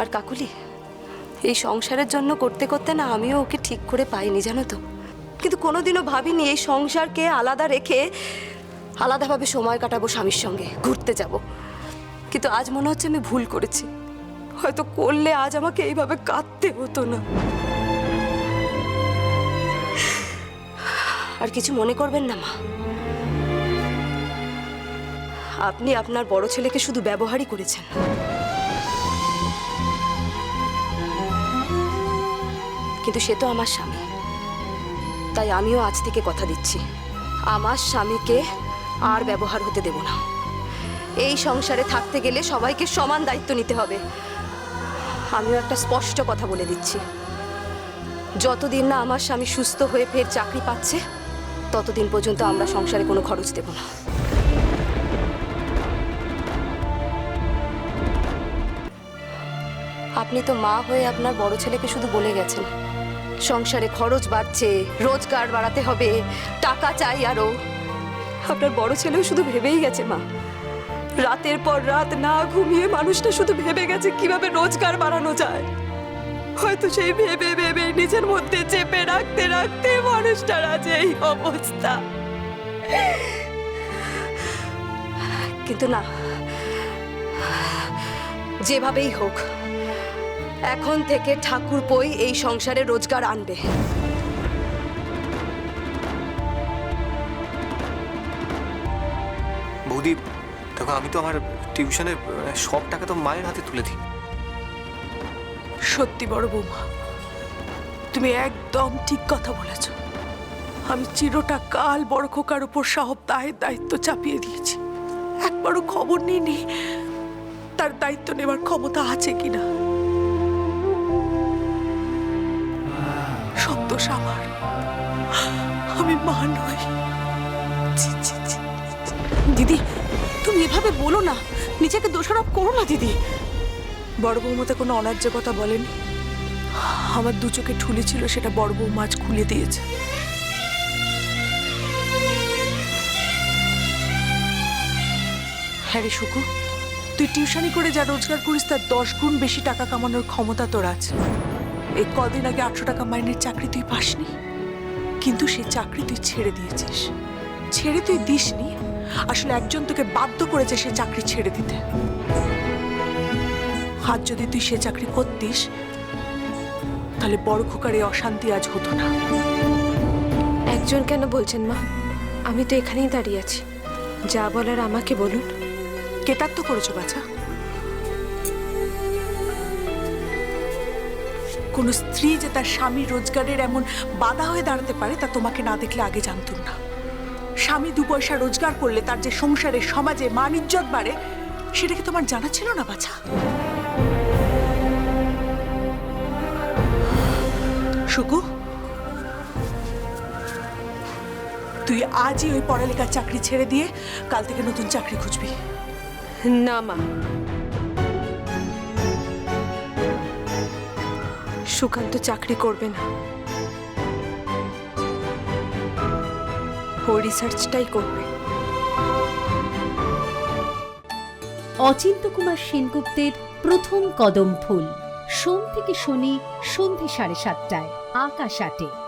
আর কাকুলি, এই সংসারের জন্য করতে করতে না আমিও ওকে ঠিক করে পাইনি, জানো তো। কিন্তু কোনোদিনও ভাবিনি এই সংসারকে আলাদা রেখে আলাদাভাবে সময় কাটাবো স্বামীর সঙ্গে, ঘুরতে যাব। কিন্তু আজ মনে হচ্ছে আমি ভুল করেছি। হয়তো করলে আজ আমাকে এইভাবে কাঁদতে হতো না। আর কিছু মনে করবেন না, মা। আপনি আপনার বড় ছেলেকে শুধু ব্যবহারই করেছেন। কিন্তু সে তো আমার স্বামী। তাই আমিও আজ থেকে কথা দিচ্ছি। আমার স্বামীকে আর ব্যবহার হতে দেব না। এই সংসারে থাকতে গেলে সবাইকে সমান দায়িত্ব নিতে হবে। আমিও একটা স্পষ্ট কথা বলে দিচ্ছি। যতদিন না আমার স্বামী সুস্থ হয়ে ফের চাকরি পাচ্ছে, ততদিন পর্যন্ত আমরা সংসারে কোনো খরচ দেব না। আপনি তো মা হয়ে আপনার বড় ছেলেকে শুধু বলে গেছেন। সংসারে খরচ বাড়ছে, রোজগার বাড়াতে হবে, টাকা চাই আরও। আপনার বড় ছেলেও শুধু ভেবেই গেছে, মা। রাতের পর রাত না ঘুমিয়ে মানুষটা শুধু ভেবে গেছে কীভাবে রোজগার বাড়ানো যায়। হয়তো সেই ভেবে ভেবে নিজের মধ্যে চেপে রাখতে রাখতে মানুষটার আজ এই অবস্থা। কিন্তু না, যেভাবেই হোক এখন থেকে ঠাকুর পই এই সংসারে রোজগার আনবে। বৌদি দেখো আমি তো আমার টিউশনের সব টাকা তো মায়ের হাতে তুলে দিই। সত্যি বড় বৌমা তুমি একদম ঠিক কথা বলেছ। আমি চিরটা কাল বড় খোকার উপর সব দায়ের দায়িত্ব চাপিয়ে দিয়েছি। একবারও খবর নিইনি তার দায়িত্ব নেবার ক্ষমতা আছে কিনা। সব আমার। আমি মা নই। দিদি, তুমি এভাবে বলো না। নিজেকে দোষারোপ করো না, দিদি। বড় বৌমাতে কোনো অন্যায্য কথা বলেনি। আমার দু চোখে ঠুলি ছিল, সেটা বড় বৌমা আজ খুলে দিয়েছে। হ্যাঁ রে শুকু, তুই টিউশনি করে যা রোজগার করিস, তার দশ গুণ বেশি টাকা কামানোর ক্ষমতা তোর আছে। এই কদিন আগে আটশো টাকা মাইনের চাকরি তুই পাসনি। কিন্তু সেই চাকরি তুই ছেড়ে দিয়েছিস। ছেড়ে তুই দিসনি। আসলে একজন তোকে বাধ্য করেছে সে চাকরি ছেড়ে দিতে। আজ যদি তুই সে চাকরি করতিস তাহলে বড় খোকার এই অশান্তি আজ হতো না। একজন কেন বলছেন মা? আমি তো এখানেই দাঁড়িয়ে আছি। যা বলার আমাকে বলুন। কেতার তো করেছ বাছা। কোন স্ত্রী যে তার স্বামীর রোজগারের এমন বাধা হয়ে দাঁড়াতে পারে তা তোমাকে না দেখলে আগে জানতুম না। স্বামী দু পয়সা রোজগার করলে তার যে সংসারে, সমাজে মান ইজ্জত বাড়ে, সেটা কি তোমার জানা ছিল না, বাছা? শুকু, তুই আজই ওই পড়ালেখার চাকরি ছেড়ে দিয়ে কাল থেকে নতুন চাকরি খুঁজবি। না, মা। সুকান্ত চাকরি করবে না। রিসার্চটাই করবে। অচিন্ত কুমার সেনগুপ্তের প্রথম কদম ফুল। সোম থেকে শনি সন্ধে সাড়ে সাতটায়, আকাশ আটে।